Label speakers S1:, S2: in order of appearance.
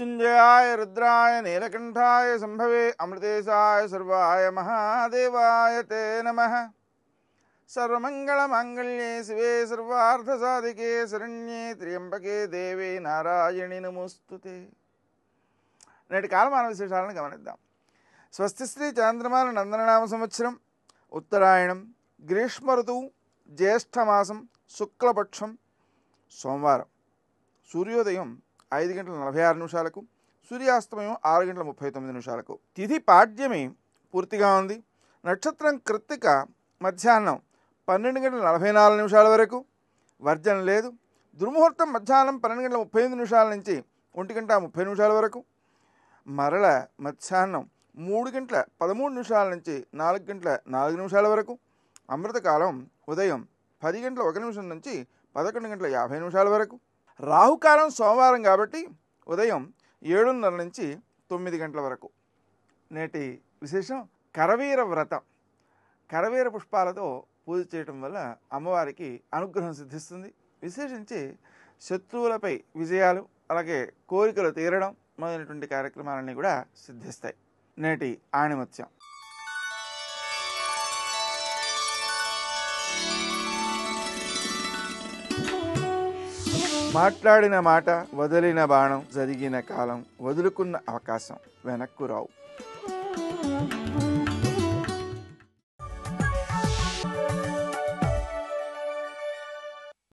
S1: మృత్యుంజయాయ రుద్రాయ నీలకంఠాయ సంభవే అమృతేశాయ సర్వాయ మహాదేవాయ తే నమ. సర్వమంగళమాంగళ్యే శివే సర్వార్థసాధికే శరణ్యే త్ర్యంబకే దేవే నారాయణి నమోస్తుతే. నేటి కాలమాన విశేషాలను గమనిద్దాం. స్వస్తి శ్రీ చాంద్రమాన నందననామ సంవత్సరం ఉత్తరాయణం గ్రీష్మ ఋతువు జ్యేష్ఠమాసం శుక్లపక్షం సోమవారం. సూర్యోదయం ఐదు గంటల నలభై ఆరు నిమిషాలకు సూర్యాస్తమయం ఆరు గంటల ముప్పై తొమ్మిది నిమిషాలకు. తిథి పాడ్యమి పూర్తిగా ఉంది. నక్షత్రం కృత్తిక మధ్యాహ్నం పన్నెండు గంటల నలభై నాలుగు నిమిషాల వరకు. వర్జన లేదు. దుర్ముహూర్తం మధ్యాహ్నం పన్నెండు గంటల ముప్పై ఎనిమిది నిమిషాల నుంచి ఒంటి గంట ముప్పై నిమిషాల వరకు. మరల మధ్యాహ్నం మూడు గంటల పదమూడు నిమిషాల నుంచి నాలుగు గంటల నాలుగు నిమిషాల వరకు. అమృతకాలం ఉదయం పది గంటల ఒక నిమిషం నుంచి పదకొండు గంటల యాభై నిమిషాల వరకు. రాహుకాలం సోమవారం కాబట్టి ఉదయం ఏడున్నర నుంచి తొమ్మిది గంటల వరకు. నేటి విశేషం కరవీర వ్రతం. కరవీర పుష్పాలతో పూజ చేయటం వల్ల అమ్మవారికి అనుగ్రహం సిద్ధిస్తుంది. విశేషించి శత్రువులపై విజయాలు అలాగే కోరికలు తీరడం మొదలైనటువంటి కార్యక్రమాలన్నీ కూడా సిద్ధిస్తాయి. నేటి ఆణిమత్యం. మాట్లాడిన మాట వదిలిన బాణం జరిగిన కాలం వదులుకున్న అవకాశం వెనక్కు రావు.